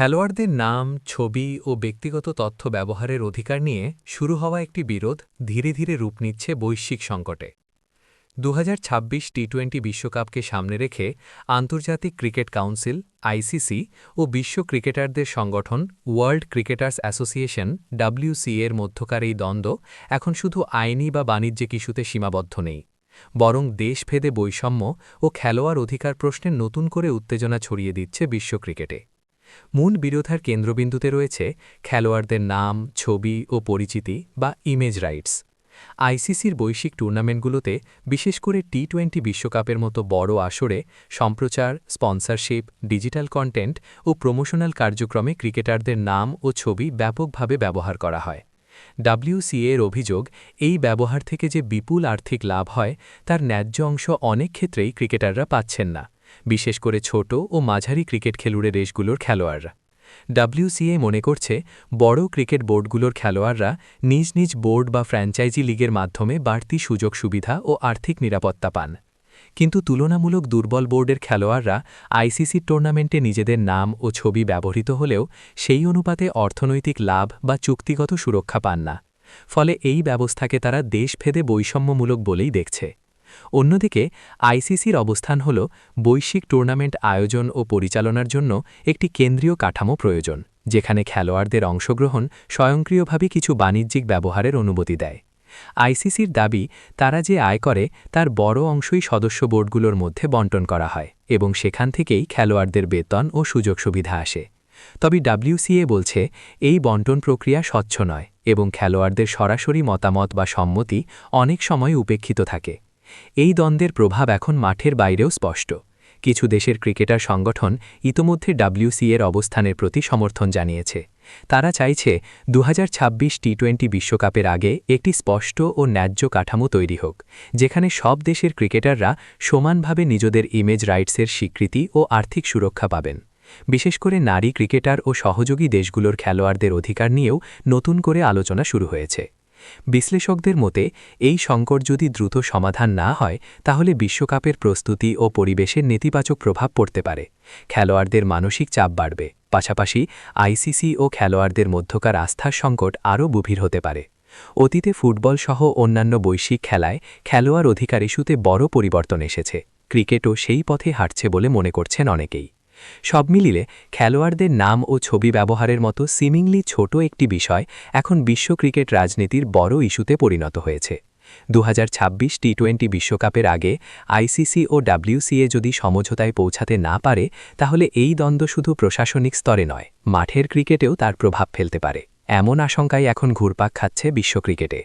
খেলোয়াড়দের নাম, ছবি ও ব্যক্তিগত তথ্য ব্যবহারের অধিকার নিয়ে শুরু হওয়া একটি বিরোধ ধীরে ধীরে রূপ নিচ্ছে বৈশ্বিক সংকটে। দু টি টোয়েন্টি বিশ্বকাপকে সামনে রেখে আন্তর্জাতিক ক্রিকেট কাউন্সিল আইসিসি ও বিশ্ব ক্রিকেটারদের সংগঠন ওয়ার্ল্ড ক্রিকেটার্স অ্যাসোসিয়েশন ডাব্লিউসি এর মধ্যকার এই দ্বন্দ্ব এখন শুধু আইনি বা বাণিজ্যিক ইস্যুতে সীমাবদ্ধ নেই, বরং দেশভেদে বৈষম্য ও খেলোয়াড় অধিকার প্রশ্নে নতুন করে উত্তেজনা ছড়িয়ে দিচ্ছে বিশ্ব ক্রিকেটে। মূল বিরোধার কেন্দ্রবিন্দুতে রয়েছে খেলোয়াড়দের নাম, ছবি ও পরিচিতি বা ইমেজ রাইটস আইসিসির বৈশ্বিক টুর্নামেন্টগুলোতে বিশেষ করে টি টোয়েন্টি বিশ্বকাপের মতো বড় আসরে সম্প্রচার, স্পন্সরশিপ, ডিজিটাল কন্টেন্ট ও প্রমোশনাল কার্যক্রমে ক্রিকেটারদের নাম ও ছবি ব্যাপকভাবে ব্যবহার করা হয়। ডাব্লিউসিএর অভিযোগ, এই ব্যবহার থেকে যে বিপুল আর্থিক লাভ হয়, তার ন্যায্য অংশ অনেক ক্ষেত্রেই ক্রিকেটাররা পাচ্ছেন না। বিশেষ করে ছোট ও মাঝারি ক্রিকেট খেলুড়ে দেশগুলোর খেলোয়াড়রা। ডাব্লিউসিএ মনে করছে, বড় ক্রিকেট বোর্ডগুলোর খেলোয়াড়রা নিজ নিজ বোর্ড বা ফ্র্যাঞ্চাইজি লিগের মাধ্যমে বাড়তি সুযোগ সুবিধা ও আর্থিক নিরাপত্তা পান। কিন্তু তুলনামূলক দুর্বল বোর্ডের খেলোয়াড়রা আইসিসির টুর্নামেন্টে নিজেদের নাম ও ছবি ব্যবহৃত হলেও সেই অনুপাতে অর্থনৈতিক লাভ বা চুক্তিগত সুরক্ষা পান না। ফলে এই ব্যবস্থাকে তারা দেশভেদে বৈষম্যমূলক বলেই দেখছে। অন্যদিকে আইসিসির অবস্থান হল বৈশ্বিক টুর্নামেন্ট আয়োজন ও পরিচালনার জন্য একটি কেন্দ্রীয় কাঠামো প্রয়োজন, যেখানে খেলোয়াড়দের অংশগ্রহণ স্বয়ংক্রিয়ভাবে কিছু বাণিজ্যিক ব্যবহারের অনুমতি দেয়। আইসিসির দাবি, তারা যে আয় করে, তার বড় অংশই সদস্য বোর্ডগুলোর মধ্যে বন্টন করা হয় এবং সেখান থেকেই খেলোয়াড়দের বেতন ও সুযোগ সুবিধা আসে। তবে ডাব্লিউসিএ বলছে, এই বন্টন প্রক্রিয়া স্বচ্ছ নয় এবং খেলোয়াড়দের সরাসরি মতামত বা সম্মতি অনেক সময় উপেক্ষিত থাকে। এই দ্বন্দ্বের প্রভাব এখন মাঠের বাইরেও স্পষ্ট। কিছু দেশের ক্রিকেটার সংগঠন ইতোমধ্যে ডাব্লিউসি এর অবস্থানের প্রতি সমর্থন জানিয়েছে। তারা চাইছে দু টি টোয়েন্টি বিশ্বকাপের আগে একটি স্পষ্ট ও ন্যায্য কাঠামো তৈরি হোক, যেখানে সব দেশের ক্রিকেটাররা সমানভাবে নিজেদের ইমেজ রাইটসের স্বীকৃতি ও আর্থিক সুরক্ষা পাবেন। বিশেষ করে নারী ক্রিকেটার ও সহযোগী দেশগুলোর খেলোয়াড়দের অধিকার নিয়েও নতুন করে আলোচনা শুরু হয়েছে। বিশ্লেষকদের মতে, এই সংকট যদি দ্রুত সমাধান না হয়, তাহলে বিশ্বকাপের প্রস্তুতি ও পরিবেশের নেতিবাচক প্রভাব পড়তে পারে। খেলোয়াড়দের মানসিক চাপ বাড়বে। পাশাপাশি, আইসিসি ও খেলোয়াড়দের মধ্যকার আস্থার সংকট আরও গভীর হতে পারে। অতীতে ফুটবল সহ অন্যান্য বৈশ্বিক খেলায় খেলোয়াড় অধিকার ইস্যুতে বড় পরিবর্তন এসেছে। ক্রিকেটও সেই পথে হাঁটছে বলে মনে করছেন অনেকেই। সব মিলিলে খেলোয়াড়দের নাম ও ছবি ব্যবহারের মতো সিমিংলি ছোট একটি বিষয় এখন বিশ্ব ক্রিকেট রাজনীতির বড় ইস্যুতে পরিণত হয়েছে। দু টি টোয়েন্টি বিশ্বকাপের আগে আইসিসি ও ডাব্লিউসিএ যদি সমঝোতায় পৌঁছাতে না পারে, তাহলে এই দ্বন্দ্ব শুধু প্রশাসনিক স্তরে নয়, মাঠের ক্রিকেটেও তার প্রভাব ফেলতে পারে। এমন আশঙ্কায় এখন ঘুরপাক খাচ্ছে বিশ্ব ক্রিকেটে।